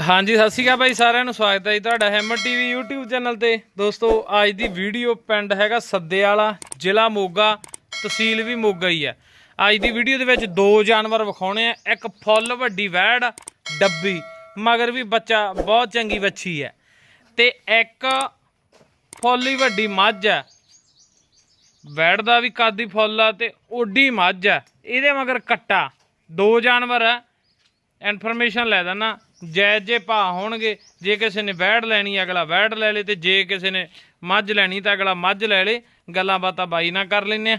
ਹਾਂਜੀ, ਸਤਿ ਸ਼੍ਰੀ ਅਕਾਲ ਬਾਈ ਸਾਰਿਆਂ ਨੂੰ ਸਵਾਗਤ ਹੈ ਜੀ ਤੁਹਾਡਾ ਹੈਮਰ ਟੀਵੀ YouTube ਚੈਨਲ ਤੇ। ਦੋਸਤੋ, ਅੱਜ ਦੀ ਵੀਡੀਓ ਪਿੰਡ ਹੈਗਾ ਸੱਦੇ ਵਾਲਾ ਜ਼ਿਲ੍ਹਾ ਮੋਗਾ, ਤਹਿਸੀਲ ਵੀ ਮੋਗਾ ਹੀ ਹੈ। ਅੱਜ ਦੀ ਵੀਡੀਓ ਦੇ ਵਿੱਚ ਦੋ ਜਾਨਵਰ ਵਿਖਾਉਣੇ ਆ, ਇੱਕ ਫੁੱਲ, ਵੱਡੀ ਵੈੜ, ਡੱਬੀ, ਮਗਰ ਵੀ ਬੱਚਾ ਬਹੁਤ ਚੰਗੀ ਵੱਛੀ ਹੈ। ਤੇ ਇੱਕ ਫੁੱਲ ਹੀ ਵੱਡੀ ਮੱਝ ਹੈ। ਵੈੜ ਦਾ ਵੀ ਕਾਦੀ ਫੁੱਲ ਆ ਤੇ ਓਡੀ ਮੱਝ ਹੈ। ਇਹਦੇ ਮਗਰ ਕੱਟਾ, ਦੋ ਜਾਨਵਰ ਹੈ। ਇਨਫੋਰਮੇਸ਼ਨ ਲੈ ਦੇਣਾ ਜਾਇਜ਼ ਜੇ ਭਾ ਹੋਣਗੇ ਜੇ ਕਿਸੇ ਨੇ ਵੈੜ ਲੈਣੀ ਅਗਲਾ ਵੈੜ ਲੈ ਲੇ ਤੇ ਜੇ ਕਿਸੇ ਨੇ ਮੱਝ ਲੈਣੀ ਤਾਂ ਅਗਲਾ ਮੱਝ ਲੈ ਲੇ ਗੱਲਾਂ ਬਾਤਾਂ ਬਾਈ ਨਾਲ ਕਰ ਲੈਨੇ ਆ।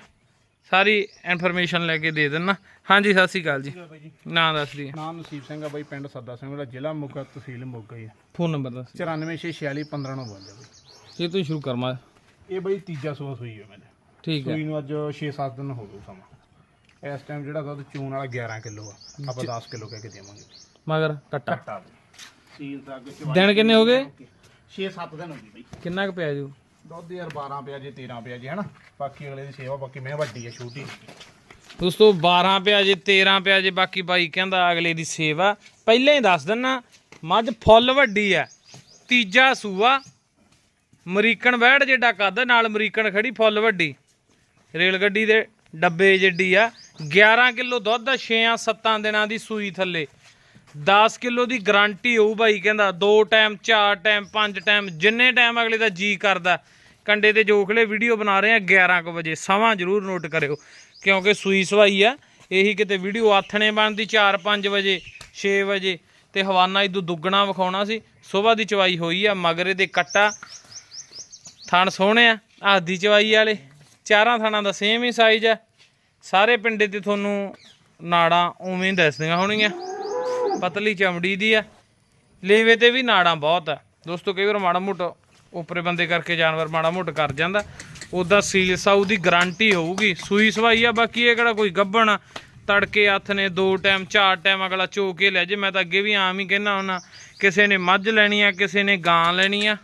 ਸਾਰੀ ਇਨਫੋਰਮੇਸ਼ਨ ਲੈ ਕੇ ਦੇ ਦੇਣਾ ਹਾਂਜੀ ਸਤਿ ਸ਼੍ਰੀ ਅਕਾਲ ਜੀ। ਜੀ। ਨਾਂ ਦੱਸ ਦੀ ਨਾਮ ਨਸੀਬ ਸਿੰਘ ਆ ਬਾਈ ਪਿੰਡ ਸੱਦਾ ਸਿੰਘ ਵਾਲਾ ਜ਼ਿਲ੍ਹਾ ਮੋਗਾ ਤਹਿਸੀਲ ਮੋਗਾ ਹੀ ਆ। ਫੋਨ ਨੰਬਰ ਦੱਸ 944645 ਨੂੰ ਬੋਲਦੇ ਬਾਈ। ਇਹ ਤੂੰ ਸ਼ੁਰੂ ਕਰ ਮਾ ਇਹ ਬਾਈ ਤੀਜਾ ਸੂਆ ਸੂਈ ਹੈ ਮੈਨੇ। ਠੀਕ ਹੈ ਸੂਈ ਨੂੰ ਅੱਜ 6-7 ਦਿਨ ਹੋ ਗਏ ਸਮਾਂ। ਇਸ ਟਾਈਮ ਜਿਹੜਾ ਦੁੱਧ ਚੂਨ ਵਾਲਾ 11 ਕਿਲੋ ਆ ਆਪਾਂ 10 ਕਿਲੋ ਕਹਿ ਕੇ ਦੇਵਾਂਗੇ। ਮਗਰ ਕੱਟਾ ਘਟਾ ਸੀਲ ਤਾਂ ਅੱਗੇ ਦਿਨ ਕਿੰਨੇ ਹੋ ਗਏ? 6-7 ਦਿਨ ਹੋ ਗਏ ਬਾਈ। ਕਿੰਨਾ ਕੁ ਪਿਆ ਜੂ ਦੁੱਧ ਯਾਰ 12 ਪਿਆ ਜੇ 13 ਪਿਆ ਜੇ ਹਨਾ? ਬਾਕੀ ਅਗਲੇ ਦੀ ਸੇਵਾ ਬਾਕੀ ਮੈਂ ਵੱਡੀ ਆ ਛੋਟੀ। ਦੋਸਤੋ 12 ਪਿਆ ਜੇ 13 ਪਿਆ ਜੇ ਬਾਕੀ ਬਾਈ ਕਹਿੰਦਾ ਅਗਲੇ ਦੀ ਸੇਵਾ। ਪਹਿਲਾਂ ਹੀ ਦੱਸ ਦਿੰਨਾ ਮੱਝ ਫੁੱਲ ਵੱਡੀ ਆ ਤੀਜਾ ਸੂਆ ਅਮਰੀਕਨ ਵੈੜ ਜਿਹੜਾ ਕੱਦ ਨਾਲ ਅਮਰੀਕਨ ਖੜੀ ਫੁੱਲ ਵੱਡੀ। ਰੇਲ ਗੱਡੀ ਦੇ ਡੱਬੇ ਜਿੱਡੀ ਆ 11 ਕਿਲੋ ਦੁੱਧ 6-7 ਦਿਨਾਂ ਦੀ ਸੂਈ ਥੱਲੇ। 10 ਕਿਲੋ ਦੀ ਗਾਰੰਟੀ ਹੋਊ ਬਾਈ ਕਹਿੰਦਾ। ਦੋ ਟਾਈਮ, ਚਾਰ ਟਾਈਮ, ਪੰਜ ਟਾਈਮ, ਜਿੰਨੇ ਟਾਈਮ ਅਗਲੇ ਦਾ ਜੀ ਕਰਦਾ। ਕੰਡੇ ਤੇ ਜੋਖਲੇ ਵੀਡੀਓ ਬਣਾ ਰਹੇ ਆ 11 ਕੁ ਵਜੇ। ਸਮਾਂ ਜ਼ਰੂਰ ਨੋਟ ਕਰਿਓ, ਕਿਉਂਕਿ ਸੂਈ ਸਵਾਈ ਆ। ਇਹੀ ਕਿਤੇ ਵੀਡੀਓ ਆਥਣੇ ਬਣਦੀ 4-5 ਵਜੇ 6 ਵਜੇ, ਤੇ ਹਵਾਨਾ ਇਦੋਂ ਦੁੱਗਣਾ ਵਿਖਾਉਣਾ ਸੀ। ਸਵੇਰ ਦੀ ਚਵਾਈ ਹੋਈ ਆ, ਮਗਰੇ ਦੇ ਕੱਟਾ। ਥਣ ਸੋਹਣੇ ਆ ਆਦੀ ਚਵਾਈ ਵਾਲੇ। ਚਾਰਾਂ ਥਣਾਂ ਦਾ ਸੇਮ ਹੀ ਸਾਈਜ਼ ਆ। ਸਾਰੇ ਪਿੰਡੇ ਤੇ ਤੁਹਾਨੂੰ ਨਾੜਾਂ ਉਵੇਂ ਦੱਸਦੀਆਂ ਹੋਣਗੀਆਂ। ਪਤਲੀ ਚਮੜੀ ਦੀ ਆ। ਲੇਵੇ ਤੇ ਵੀ ਨਾੜਾਂ ਬਹੁਤ ਆ। ਦੋਸਤੋ, ਕਈ ਵਾਰ ਮਾੜਾ ਮੋਟਾ ਉਪਰੇ ਬੰਦੇ ਕਰਕੇ ਜਾਨਵਰ ਮਾੜਾ ਮੋਟਾ ਕਰ ਜਾਂਦਾ। ਉਹਦਾ ਸੀਲ ਸਾਊ ਦੀ ਗਾਰੰਟੀ ਹੋਊਗੀ। ਸੂਈ ਸਵਾਈ ਆ, ਬਾਕੀ ਇਹ ਕਿਹੜਾ ਕੋਈ ਗੱਭਣ ਤੜਕੇ ਹੱਥ ਨੇ ਦੋ ਟਾਈਮ, ਚਾਰ ਟਾਈਮ ਅਗਲਾ ਚੋ ਕੇ ਲੈ ਜੇ। ਮੈਂ ਤਾਂ ਅੱਗੇ ਵੀ ਆਮ ਹੀ ਕਹਿੰਦਾ ਹੁੰਨਾ, ਕਿਸੇ ਨੇ ਮੱਝ ਲੈਣੀ ਆ, ਕਿਸੇ ਨੇ ਗਾਂ ਲੈਣੀ ਆ।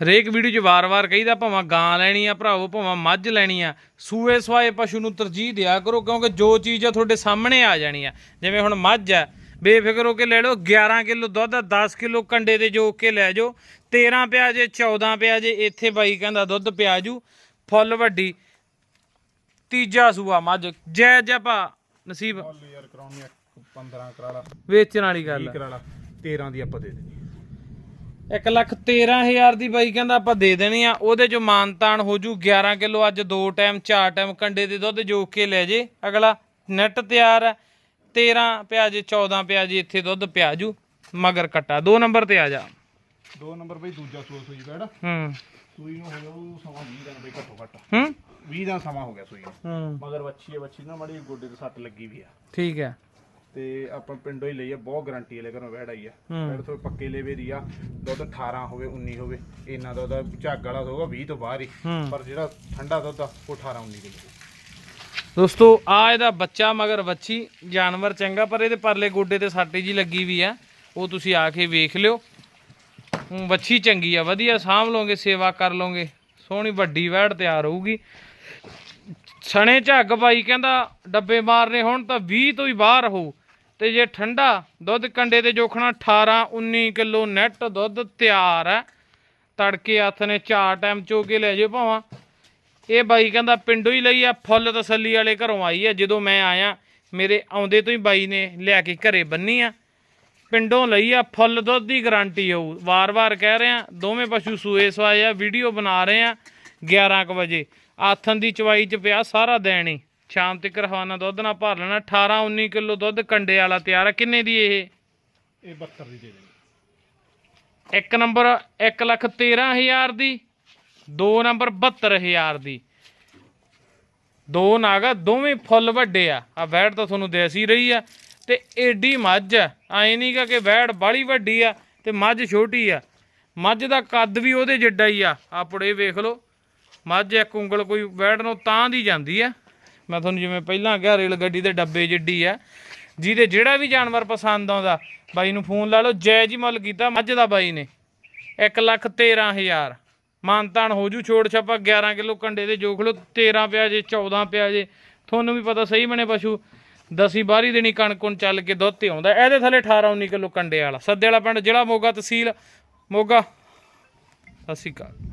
ਹਰੇਕ ਵੀਡੀਓ 'ਚ ਵਾਰ-ਵਾਰ ਕਹੀਦਾ ਭਾਵੇਂ ਗਾਂ ਲੈਣੀ ਆ ਭਰਾਵੋ ਭਾਵੇਂ ਮੱਝ ਲੈਣੀ ਆ। ਸੂਏ ਸਵਾਏ ਪਸ਼ੂ ਨੂੰ ਤਰਜੀਹ ਦਿਆ ਕਰੋ ਕਿਉਂਕਿ ਜੋ ਚੀਜ਼ ਆ ਤੁਹਾਡੇ ਸਾਹਮਣੇ ਆ ਜਾਣੀ ਆ। ਜਿਵੇਂ ਹੁਣ ਮੱਝ ਆ ਬੇਫਿਕਰ ਹੋ ਕੇ ਲੈ ਲਓ 11 ਕਿਲੋ ਦੁੱਧ ਆ, 10 ਕਿਲੋ ਕੰਡੇ ਦੇ ਜੋਕ ਕੇ ਲੈ ਜਾਓ 13 ਪਿਆ ਜੇ 14 ਪਿਆ ਜੇ ਇੱਥੇ ਬਾਈ ਕਹਿੰਦਾ ਦੁੱਧ ਪਿਆ ਜੂ ਫੁੱਲ ਵੱਡੀ। ਤੀਜਾ ਸੂਆ ਮੱਝ ਜੈ ਜੈ ਭਾ ਨਸੀਬ। ਯਾਰ ਕਰਾਉਣੀ 15 ਕਰਾ ਲਾ ਵੇਚਣ ਵਾਲੀ ਗੱਲ 20 ਕਰਾ ਲਾ 13 ਦੀ ਆਪਾਂ ਦੇ ਦੇਣੀ। ਇੱਕ ਲੱਖ ਤੇਰਾਂ ਹਜ਼ਾਰ ਦੀ ਬਾਈ ਕਹਿੰਦਾ ਆਪਾਂ ਦੇ ਦੇਣੀ ਆ। ਉਹਦੇ ਚੋਂ ਮਾਨਤਾਨ ਹੋ ਜੂ 11 ਕਿਲੋ ਅੱਜ ਦੋ ਟਾਈਮ ਚਾਰ ਟਾਈਮ ਕੰਡੇ ਦੇ ਦੁੱਧ ਜੋਕ ਕੇ ਲੈ ਜੇ। ਅਗਲਾ ਨੈਟ ਤਿਆਰ ਹੈ 13 ਪਿਆ ਜੇ 14 ਪਿਆ ਜੇ ਇੱਥੇ ਦੁੱਧ ਪਿਆ ਜੂ। ਮਗਰ ਕੱਟਾ। ਦੋ ਨੰਬਰ ਤੇ ਆ ਜਾ। ਦੋ ਨੰਬਰ ਬਈ ਦੂਜਾ ਸੂਆ ਸੂਈ ਬੈੜ ਹੂੰ। ਸੂਈ ਨੂੰ ਹੋ ਉਹ ਸਮਾਂ 20 ਦਿਨ ਬਈ ਘੱਟੋ ਘੱਟ। ਹੂੰ? 20 ਦਾ ਸਮਾਂ ਹੋ ਗਿਆ ਸੂਈ ਨੂੰ। ਹੂੰ। ਮਗਰ ਵੱਛੀ ਹੈ ਵੱਛੀ ਨਾ ਮਾੜੀ ਗੋਡੇ ਤੇ ਸੱਟ ਲੱਗੀ ਵੀ ਆ। ਠੀਕ ਹੈ ਤੇ ਆਪਾਂ ਪਿੰਡੋਂ ਹੀ ਲਈ ਆ ਬਹੁਤ ਗਾਰੰਟੀ ਵਾਲੇ ਘਰੋਂ ਵਹਿੜ ਆਈ ਆ। ਹੂੰ। ਵਹਿੜ ਤੋਂ ਪੱਕੇ ਲੇਵੇ ਦੀ ਆ ਦੁੱਧ 18 ਹੋਵੇ 19 ਹੋਵੇ ਇਹਨਾਂ ਦਾ ਉਹਦਾ ਝੱਗ ਵਾਲਾ ਹੋਊਗਾ 20 ਤੋਂ ਬਾਹਰ ਹੀ। ਹੂੰ। ਪਰ ਜਿਹੜਾ ਠੰਡਾ ਦੁੱਧ ਆ ਉਹ 18 19 ਕਿਲੋ। ਦੋਸਤੋ ਆ ਇਹਦਾ ਬੱਚਾ ਮਗਰ ਵੱਛੀ ਜਾਨਵਰ ਚੰਗਾ ਪਰ ਇਹਦੇ ਪਰਲੇ ਗੋਡੇ ਤੇ ਸੱਟ ਜੀ ਲੱਗੀ ਵੀ ਆ। ਉਹ ਤੁਸੀਂ ਆ ਕੇ ਵੇਖ ਲਿਓ। ਵੱਛੀ ਚੰਗੀ ਆ ਵਧੀਆ ਸਾਂਭ ਲਓਗੇ ਸੇਵਾ ਕਰ ਲਓਗੇ। ਸੋਹਣੀ ਵੱਡੀ ਵੈੜ ਤਿਆਰ ਹੋਊਗੀ। ਸਣੇ ਝੱਗ ਬਾਈ ਕਹਿੰਦਾ ਡੱਬੇ ਮਾਰਨੇ ਹੁਣ ਤਾਂ 20 ਤੋਂ ਹੀ ਬਾਹਰ ਹੋਊ ਤੇ ਜੇ ਠੰਡਾ ਦੁੱਧ ਕੰਡੇ ਤੇ ਜੋਖਣਾ 18 19 ਕਿਲੋ ਨੈਟ ਦੁੱਧ ਤਿਆਰ ਹੈ। ਤੜਕੇ ਹੱਥ ਨੇ ਚਾਰ ਟਾਈਮ ਚੋ ਕੇ ਲੈ ਜਾਓ ਭਾਵਾਂ। ਇਹ ਬਾਈ ਕਹਿੰਦਾ ਪਿੰਡੋਂ ਹੀ ਲਈ ਆ, ਫੁੱਲ ਤਸੱਲੀ ਵਾਲੇ ਘਰੋਂ ਆਈ ਆ। ਜਦੋਂ ਮੈਂ ਆਇਆ, ਮੇਰੇ ਆਉਂਦੇ ਤੋਂ ਹੀ ਬਾਈ ਨੇ ਲਿਆ ਕੇ ਘਰੇ ਬੰਨੀ ਆ। ਪਿੰਡੋਂ ਲਈ ਆ, ਫੁੱਲ ਦੁੱਧ ਦੀ ਗਾਰੰਟੀ ਹੋਊ ਵਾਰ-ਵਾਰ ਕਹਿ ਰਹੇ ਆ ਦੋਵੇਂ ਪਸ਼ੂ ਸੂਏ ਸਵਾਏ ਆ ਵੀਡੀਓ ਬਣਾ ਰਹੇ ਆ 11 ਕੁ ਵਜੇ। ਆਥਨ ਦੀ ਚਵਾਈ ਚ ਪਿਆ ਸਾਰਾ ਦਿਨ ਹੀ। ਸ਼ਾਮ ਤੱਕ ਰਵਾਨਾ ਦੁੱਧ ਨਾਲ ਭਰ ਲੈਣਾ 18 19 ਕਿਲੋ ਦੁੱਧ ਕੰਡੇ ਵਾਲਾ ਤਿਆਰ ਆ। ਕਿੰਨੇ ਦੀ ਇਹ? ਇਹ 72 ਦੀ ਦੇ ਦੇਣੀ। ਇੱਕ ਨੰਬਰ 1 ਲੱਖ 13000 ਦੀ ਦੋ ਨੰਬਰ 72000 ਦੀ। ਦੋ ਨਾਗਾ ਦੋਵੇਂ ਫੁੱਲ ਵੱਡੇ ਆ। ਆ ਵੈੜ ਤਾਂ ਤੁਹਾਨੂੰ ਦੇਸ ਰਹੀ ਆ ਤੇ ਏਡੀ ਮੱਝ ਐ ਨਹੀਂਗਾ ਕਿ ਵੈੜ ਬਾਲੀ ਵੱਡੀ ਆ ਤੇ ਮੱਝ ਛੋਟੀ ਆ। ਮੱਝ ਦਾ ਕੱਦ ਵੀ ਉਹਦੇ ਜਿੱਡਾ ਹੀ ਆ। ਆਪੜੇ ਵੇਖ ਲਓ। ਮੱਝ ਇੱਕ ਉਂਗਲ ਕੋਈ ਵੈੜ ਨੂੰ ਤਾਂ ਦੀ ਜਾਂਦੀ ਆ। ਮੈਂ ਤੁਹਾਨੂੰ ਜਿਵੇਂ ਪਹਿਲਾਂ ਕਿਹਾ, ਰੇਲ ਗੱਡੀ ਦੇ ਡੱਬੇ ਜਿੱਡੀ ਆ, ਜਿਹਦੇ ਜਿਹੜਾ ਵੀ ਜਾਨਵਰ ਪਸੰਦ ਆਉਂਦਾ, ਬਾਈ ਨੂੰ ਫੋਨ ਲਾ ਲਓ ਜੈ ਜੀ ਮੁੱਲ ਕੀਤਾ, ਮੱਝ ਦਾ ਬਾਈ ਨੇ। 1 ਲੱਖ 13000 ਮਾਨਤਾਨ ਹੋ ਜੂ ਛੋੜ ਛਾਪਾ 11 ਕਿਲੋ ਕੰਡੇ ਦੇ ਜੋਖ ਲਓ 13 ਪਿਆ ਜੇ 14 ਪਿਆ ਜੇ। ਤੁਹਾਨੂੰ ਵੀ ਪਤਾ ਸਹੀ ਬਣੇ ਪਸ਼ੂ। ਦਸੀ ਬਾਰੀ ਦੇਣੀ ਕਣਕੁਣ ਚੱਲ ਕੇ ਦੁੱਧ ਤੇ ਆਉਂਦਾ। ਇਹਦੇ ਥੱਲੇ 18 19 ਕਿਲੋ ਕੰਡੇ ਵਾਲਾ। ਸੱਦੇ ਵਾਲਾ ਪਿੰਡ, ਜ਼ਿਲ੍ਹਾ ਮੋਗਾ ਤਹਿਸੀਲ। ਮੋਗਾ। ਸਤਿ ਸ਼੍ਰੀ ਅਕਾਲ।